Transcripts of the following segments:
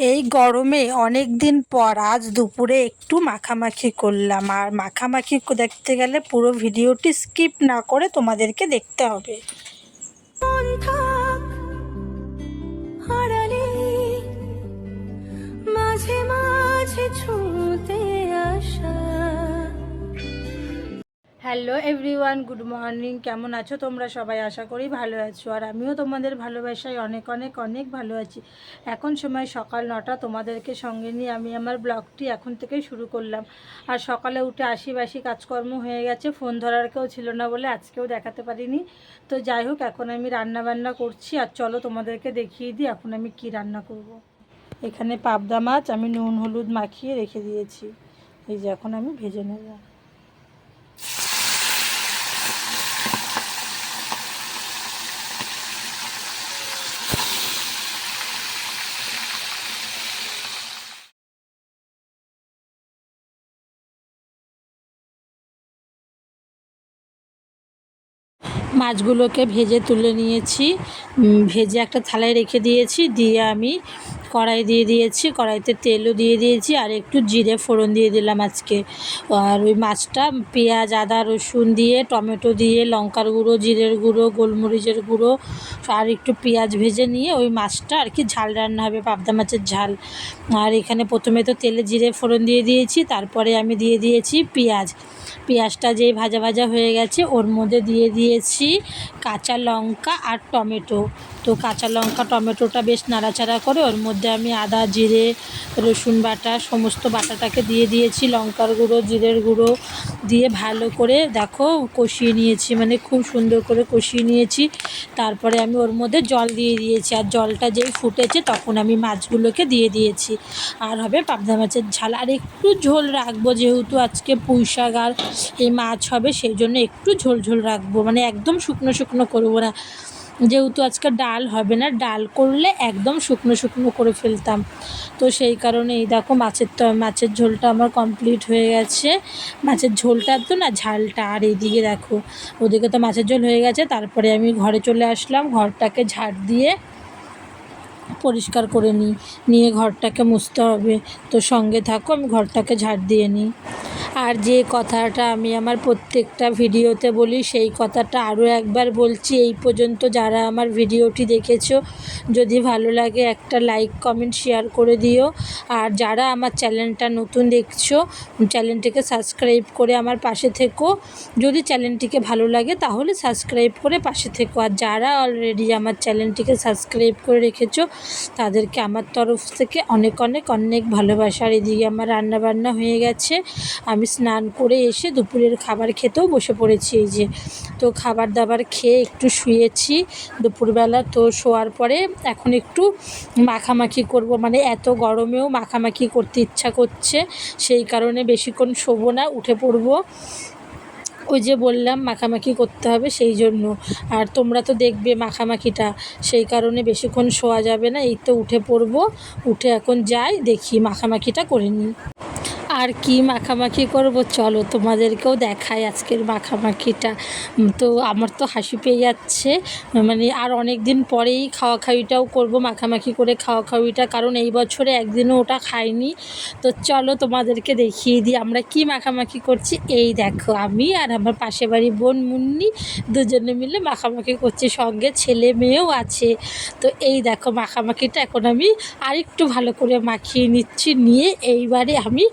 এই গরমে অনেক দিন পর আজ দুপুরে একটু মাখামাখি করলাম। আর মাখামাখি দেখতে গেলে পুরো ভিডিওটি স্কিপ না করে তোমাদেরকে দেখতে হবে। হ্যালো এভরিওয়ান গুড মর্নিং কেমন আছো তোমরা সবাই? আশা করি ভালো আছো। আর আমিও তোমাদের ভালোবাসায় অনেক অনেক অনেক ভালো আছি। এখন সময় সকাল নটা। তোমাদেরকে সঙ্গে নিয়ে আমি আমার ব্লগটি এখন থেকেই শুরু করলাম। আর সকালে উঠে আশি বাসি কাজকর্ম হয়ে গেছে। ফোন ধরার কেউ ছিল না বলে আজকেও দেখাতে পারিনি। তো যাই হোক, এখন আমি রান্না বান্না করছি। আর চলো তোমাদেরকে দেখিয়ে দিই এখন আমি কি রান্না করব। এখানে পাবদা মাছ, আমি নুন, হলুদ মাখিয়ে রেখে দিয়েছি। এই যে এখন আমি ভেজে নেব। মাছগুলোকে ভেজে তুলে নিয়েছি। ভেজে একটা থালায় রেখে দিয়েছি। দিয়ে আমি কড়াই দিয়ে দিয়েছি, কড়াইতে তেলও দিয়ে দিয়েছি আর একটু জিরে ফোড়ন দিয়ে দিলাম আজকে। আর ওই মাছটা পেঁয়াজ, আদা, রসুন দিয়ে, টমেটো দিয়ে, লঙ্কার গুঁড়ো, জিরের গুঁড়ো, গোলমরিচের গুঁড়ো আর একটু পেঁয়াজ ভেজে নিয়ে ওই মাছটা আর কি ঝাল রান্না হবে, পাবদা মাছের ঝাল। আর এখানে প্রথমে তো তেলে জিরে ফোড়ন দিয়ে দিয়েছি, তারপরে আমি দিয়ে দিয়েছি পেঁয়াজ। পেঁয়াজটা যেই ভাজা ভাজা হয়ে গেছে, ওর মধ্যে দিয়ে দিয়েছি কাঁচা লঙ্কা আর টমেটো। তো কাঁচা লঙ্কা, টমেটোটা বেশ নাড়াচাড়া করে ওর মধ্যে আমি আদা, জিরে, রসুন বাটা, সমস্ত বাটাটাকে দিয়ে দিয়েছি, লঙ্কার গুঁড়ো, জিরের গুঁড়ো দিয়ে ভালো করে দেখো কষিয়ে নিয়েছি মানে খুব সুন্দর করে কষিয়ে নিয়েছি। তারপরে আমি ওর মধ্যে জল দিয়ে দিয়েছি আর জলটা যেই ফুটেছে তখন আমি মাছগুলোকে দিয়ে দিয়েছি। আর হবে পাবদা মাছের ঝাল। আর একটু ঝোল রাখব যেহেতু আজকে পুঁই শাক আর এই মাছ হবে, সেই জন্য একটু ঝোল ঝোল রাখব মানে একদম শুকনো শুকনো করব না। যেহেতু আজকে ডাল হবে না, ডাল করলে একদম শুকনো শুকনো করে ফেলতাম। তো সেই কারণে এই দেখো মাছের তো, মাছের ঝোলটা আমার কমপ্লিট হয়ে গেছে। মাছের ঝোলটা তো না ঝালটা, আর এইদিকে দেখো ওদিকে তো মাছের ঝোল হয়ে গেছে, তারপরে আমি ঘরে চলে আসলাম, ঘরটাকে ঝাড় দিয়ে পরিষ্কার করে নিই। নিয়ে ঘরটাকে মুছতে হবে। তো সঙ্গে থাকো, আমি ঘরটাকে ঝাড় দিয়ে নিই। আর যে কথাটা আমি আমার প্রত্যেকটা ভিডিওতে বলি, সেই কথাটা আরও একবার বলছি। এই পর্যন্ত যারা আমার ভিডিওটি দেখেছ, যদি ভালো লাগে একটা লাইক, কমেন্ট, শেয়ার করে দিও। আর যারা আমার চ্যানেলটা নতুন দেখছ, চ্যানেলটিকে সাবস্ক্রাইব করে আমার পাশে থেকো। যদি চ্যানেলটিকে ভালো লাগে, তাহলে সাবস্ক্রাইব করে পাশে থেকো। আর যারা অলরেডি আমার চ্যানেলটিকে সাবস্ক্রাইব করে রেখেছো, তাদেরকে আমার তরফ থেকে অনেক অনেক অনেক ভালোবাসা আর এদিকে আমার রান্না বান্না হয়ে গেছে। আমি স্নান করে এসে দুপুরের খাবার খেতেও বসে পড়েছি এই যে। তো খাবার দাবার খেয়ে একটু শুয়েছি। দুপুরবেলা তো শোয়ার পরে এখন একটু মাখামাখি করব। মানে এত গরমেও মাখামাখি করতে ইচ্ছা করছে। সেই কারণে বেশিক্ষণ শোবো না, উঠে পড়ব। ওই যে বললাম, মাখামাখি করতে হবে সেই জন্য। আর তোমরা তো দেখবে মাখামাখিটা। সেই কারণে বেশিক্ষণ শোয়া যাবে না। এই তো উঠে পড়ব। উঠে এখন যাই, দেখি মাখামাখিটা করে নিই। আর কি মাখামাখি করব? চলো তোমাদেরকেও দেখাই আজকের মাখামাখিটা। তো আমার তো হাসি পেয়ে যাচ্ছে। মানে আর অনেক দিন পরেই খাওয়া খাওয়িটাও করব, মাখামাখি করে খাওয়া খাওয়িটা কারণ এই বছরে একদিনও ওটা খাইনি। তো চলো তোমাদেরকে দেখিয়ে দিই আমরা কি মাখামাখি করছি। এই দেখো আমি আর আমার পাশে বাড়ি বোন মুন্নি দুজনে মিলে মাখামাখি করছি। সঙ্গে ছেলে মেয়েও আছে। তো এই দেখো মাখামাখিটা এখন আমি আরেকটু ভালো করে মাখিয়ে নিচ্ছি। নিয়ে এইবারে আমি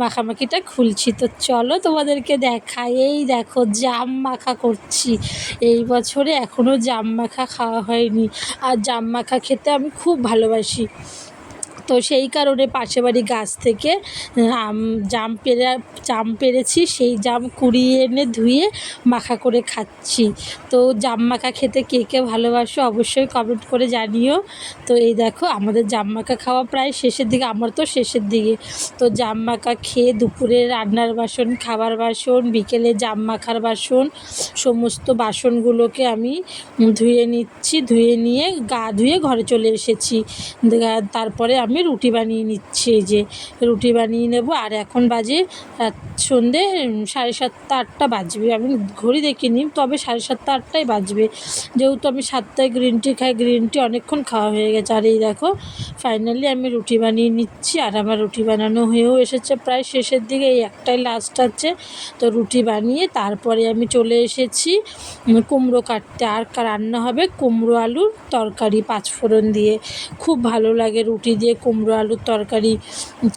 মাখামাখিটা খুলছি। তো চলো তোমাদেরকে দেখাই এই দেখো, জাম মাখা করছি। এই বছরে এখনও জাম মাখা খাওয়া হয়নি। আর জাম মাখা খেতে আমি খুব ভালোবাসি। তো সেই কারণে পাশে বাড়ি গাছ থেকে আম, জাম পেরে, জাম পেরেছি, সেই জাম কুড়িয়ে এনে ধুয়ে মাখা করে খাচ্ছি। তো জাম মাখা খেতে কে কে ভালোবাসো অবশ্যই কমেন্ট করে জানিও। তো এই দেখো, আমাদের জাম মাখা খাওয়া প্রায় শেষের দিকে, আমার তো শেষের দিকে। তো জাম মাখা খেয়ে দুপুরে রান্নার বাসন, খাবার বাসন, বিকেলে জাম মাখার বাসন, সমস্ত বাসনগুলোকে আমি ধুয়ে নিচ্ছি, ধুয়ে নিয়ে গা ধুয়ে ঘরে চলে এসেছি। তারপরে আমি আমি রুটি বানিয়ে নিচ্ছি এই যে, রুটি বানিয়ে নেব। আর এখন বাজে সন্ধে সাড়ে সাতটা আটটা বাজবে। আমি ঘড়ি দেখিনি তবে সাড়ে সাতটা আটটাই বাজবে। যেহেতু আমি সাতটায় গ্রিন টি খাই গ্রিন টি অনেকক্ষণ খাওয়া হয়ে গেছে। আর এই দেখো ফাইনালি আমি রুটি বানিয়ে নিচ্ছি। আর আমার রুটি বানানো হয়েও এসেছে প্রায় শেষের দিকে, এই একটাই লাস্ট আছে। তো রুটি বানিয়ে তারপরে আমি চলে এসেছি কুমড়ো কাটতে। আর রান্না হবে কুমড়ো আলুর তরকারি, পাঁচফোড়ন দিয়ে। খুব ভালো লাগে রুটি দিয়ে কুমড়ো আলুর তরকারি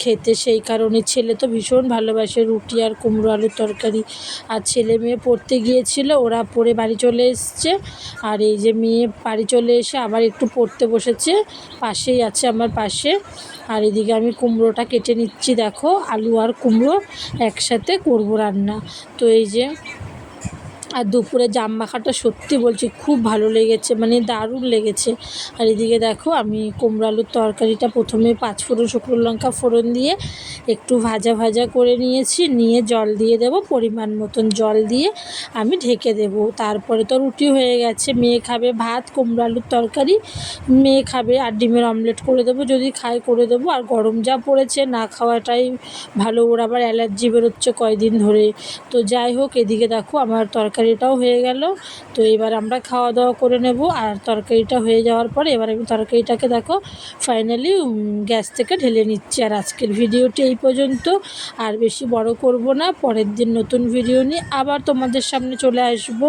খেতে, সেই কারণে ছেলে তো ভীষণ ভালোবাসে রুটি আর কুমড়ো আলুর তরকারি। আর ছেলে মেয়ে পড়তে গিয়েছিল, ওরা পড়ে বাড়ি চলে এসছে। আর এই যে মেয়ে বাড়ি চলে এসে আবার একটু পড়তে বসেছে, পাশেই আছে আমার পাশে। আর এদিকে আমি কুমড়োটা কেটে নিচ্ছি, দেখো, আলু আর কুমড়ো একসাথে করব রান্না। তো এই যে আর দুপুরে জাম মাখাটা সত্যি বলছি খুব ভালো লেগেছে মানে দারুণ লেগেছে। আর এদিকে দেখো আমি কুমড়ো আলুর তরকারিটা প্রথমে পাঁচ ফোড়ন শুকনো লঙ্কা ফোড়ন দিয়ে একটু ভাজা ভাজা করে নিয়েছি, নিয়ে জল দিয়ে দেব, পরিমাণ মতন জল দিয়ে আমি ঢেকে দেব। তারপরে তো রুটি হয়ে গেছে, মেয়ে খাবে ভাত, কুমড়ো আলুর তরকারি, মেয়ে খাবে আর ডিমের অমলেট করে দেবো, যদি খায় করে দেবো। আর গরম যা পড়েছে, না খাওয়াটাই ভালো, ওর আবার অ্যালার্জি বেরোচ্ছে কয়দিন ধরে। তো যাই হোক, এদিকে দেখো আমার তরকারিটাও হয়ে গেল। তো এবার আমরা খাওয়া দাওয়া করে নেব। আর তরকারিটা হয়ে যাওয়ার পর এবার আমি তরকারিটাকে দেখো ফাইনালি গ্যাস থেকে ঢেলে নিচ্ছি। আর আজকের ভিডিওটি এই পর্যন্ত। আর বেশি বড় করব না। পরের দিন নতুন ভিডিও নিয়ে আবার তোমাদের সামনে চলে আসব।